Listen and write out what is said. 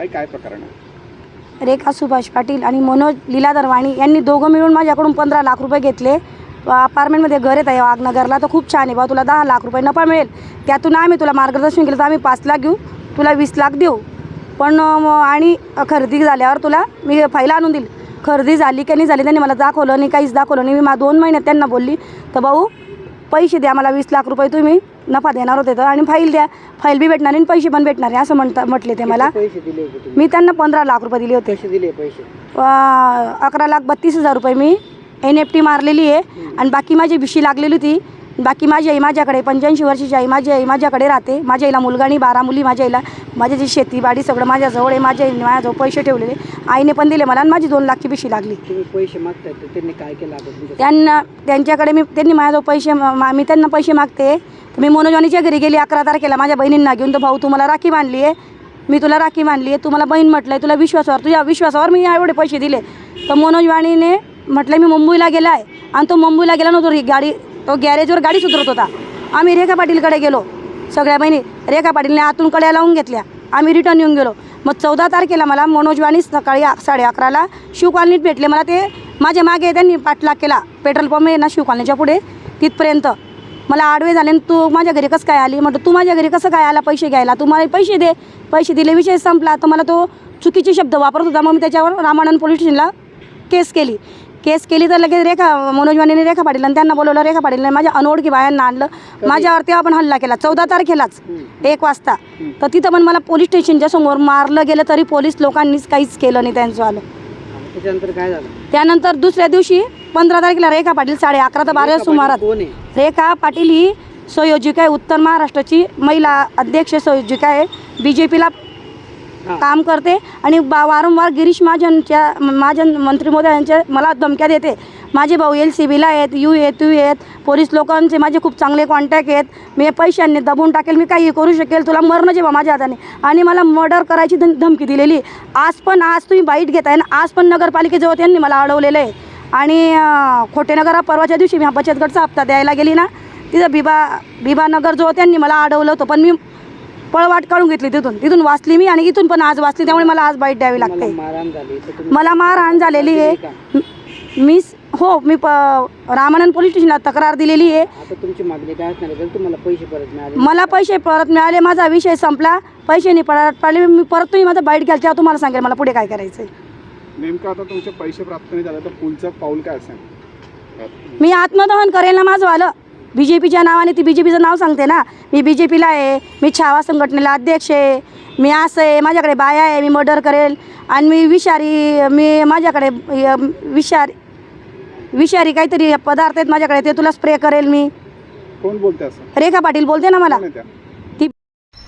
काही काय प्रकरण आहे? रेखा सुभाष पाटील आणि मनोज लीला दरवाणी यांनी दोघं मिळून माझ्याकडून पंधरा लाख रुपये घेतले. अपार्टमेंटमध्ये घर येत आहे वाघनगरला तर खूप छान आहे भाऊ तुला दहा लाख रुपये नफा मिळेल. त्यातून आम्ही तुला मार्गदर्शन केलं तर आम्ही पाच लाख घेऊ. तुला वीस लाख देऊ. पण मग आणि खरेदी झाल्यावर तुला मी फाईल आणून देईल खरेदी झाली की नाही झाली त्यांनी मला दाखवलं नाही काहीच दाखवलं नाही. मी मा दोन महिन्यात त्यांना बोलली तर भाऊ पैसे द्या मला वीस लाख रुपये तुम्ही. नफा देणार होते तर. आणि फाईल द्या. फाईल बी भेटणार आणि पैसे पण भेटणार आहे असं म्हणता म्हटले ते मला. पैसे दिले होते तुम्ही? मी त्यांना पंधरा लाख रुपये दिले होते. पैसे दिले पैसे? अं, अकरा लाख बत्तीस हजार रुपये मी एन एफ टी मारलेली आहे. आणि बाकी माझी भिशी लागलेली होती. बाकी माझी आई माझ्याकडे पंच्याऐंशी वर्षाची आई माझी आई माझ्याकडे राहते. माझ्या आईला मुलगा आणि बारा मुली माझ्या आईला माझी जी शेतीबाडी सगळं माझ्याजवळ आहे. माझ्या आईने माझ्याजवळ पैसे ठेवलेले. आईने पण दिले मला आणि माझी दोन लाखची भिशी लागली. तुम्ही पैसे मागताय तर त्यांनी काय केलं आता तुमच्या त्यांना त्यांच्याकडे मी त्यांनी माझ्याजवळ पैसे मा- मी त्यांना पैसे मागते. मी मनोजवानीच्या घरी गेली अकरा तारखेला माझ्या बहिणींना घेऊन तर भाऊ तुम्हाला राखी बांधली आहे मी तुला राखी बांधली आहे तुम्हाला बहीण म्हटलं आहे तुला विश्वासावर तुझ्या विश्वासावर मी एवढे पैसे दिले. तर मनोजवाणीने म्हटलं मी मुंबईला गेला आहे आणि तो मुंबईला गेला नव्हतो गाडी तो गॅरेजवर गाडी सुधरत होता. आम्ही रेखा पाटीलकडे गेलो. सगळ्या बहिणी रेखा पाटीलने आतून कड्या लावून घेतल्या. आम्ही रिटर्न येऊन गेलो. मग चौदा तारखेला मला मनोजवाणी सकाळी साडे अकराला शिव कॉलनीत भेटले. मला ते माझ्या मागे त्यांनी पाठलाग केला. पेट्रोल पंप आहे ना शिव कॉलनीच्या पुढे तिथपर्यंत. मला आडवे झाले आणि तू माझ्या घरी कसं काय आली? म्हटलं तू माझ्या घरी कसं काय आला पैसे घ्यायला? तू मला पैसे दे. पैसे दिले विषय संपला. तर मला तो चुकीचे शब्द वापरत होता. मग मी त्याच्यावर रामानंद पोलीस स्टेशनला केस केली. केस केली तर लगेच रेखा मनोजवानीने रेखा पाटील आणि त्यांना बोलवलं रेखा पाटीलने माझ्या अनोळखी बायांना आणलं. माझ्यावर तेव्हा पण हल्ला केला. चौदा तारखेलाच एक वाजता. तर तिथं पण मला पोलीस स्टेशनच्या समोर मारलं गेलं तरी पोलीस लोकांनीच काहीच केलं नाही त्यांचं आलं. त्याच्यानंतर काय झालं? त्यानंतर दुसऱ्या दिवशी पंधरा तारखेला रेखा पाटील साडे अकरा ते बारा सुमारात. रेखा पाटील ही संयोजिका आहे उत्तर महाराष्ट्राची महिला अध्यक्ष संयोजिका आहे. बी जे पीला. काम करते आणि बा वारंवार गिरीश महाजनच्या महाजन मंत्री मोदी यांच्या मला धमक्या देते. माझे भाऊ एल सी बीला आहेत यू आहेत यू आहेत पोलीस लोकांचे माझे खूप चांगले कॉन्टॅक्ट आहेत. मी पैशांनी दबून टाकेल मी काही करू शकेल तुला मरणं जेव्हा माझ्या हाताने. आणि मला मर्डर करायची धम धमकी दिलेली. आज पण आज तुम्ही बाईट घेताय ना आज पण नगरपालिकेजवळ त्यांनी मला अडवलेलं आहे. आणि अं, खोटेनगर परवाच्या दिवशी मी हा बचत गटचा हप्ता द्यायला गेली ना तिथं बिबा बिबानगर जो त्यांनी मला अडवलं होतं पण मी पळवाट काढून घेतली तिथून. तिथून वाचली मी आणि इथून पण आज वाचली त्यामुळे मला आज बाईट द्यावी लागते. मला मारहाण झालेली आहे? मी हो मी प रामानंद पोलीस स्टेशनला तक्रार दिलेली आहे. आता तुमची मागणी काय असणार आहे? तर तुम्हाला पैसे परत मिळाले मला पैसे परत मिळाले माझा विषय संपला. पैसे नाही परत पडले मी परत तुम्ही माझं बाईट घ्याल तेव्हा तुम्हाला सांगेल मला पुढे काय करायचं आहे नेमकं आता तुमचे पैसे प्राप्त नाही झाले तर पुढचं पाऊल काय असेल? मी आत्मदहन करेल ना माझं आलं बी जे पीच्या नावाने ती बी जे पीचं नाव सांगते ना. मी बी जे पीला आहे मी छावा संघटनेला अध्यक्ष आहे मी असं आहे माझ्याकडे बाया आहे मी मर्डर करेल. आणि मी विषारी मी माझ्याकडे अ, विषारी विषारी काहीतरी पदार्थ आहेत माझ्याकडे ते तुला स्प्रे करेल मी. कोण बोलते असं? रेखा पाटील बोलते ना मला. कोण आहे त्या? ती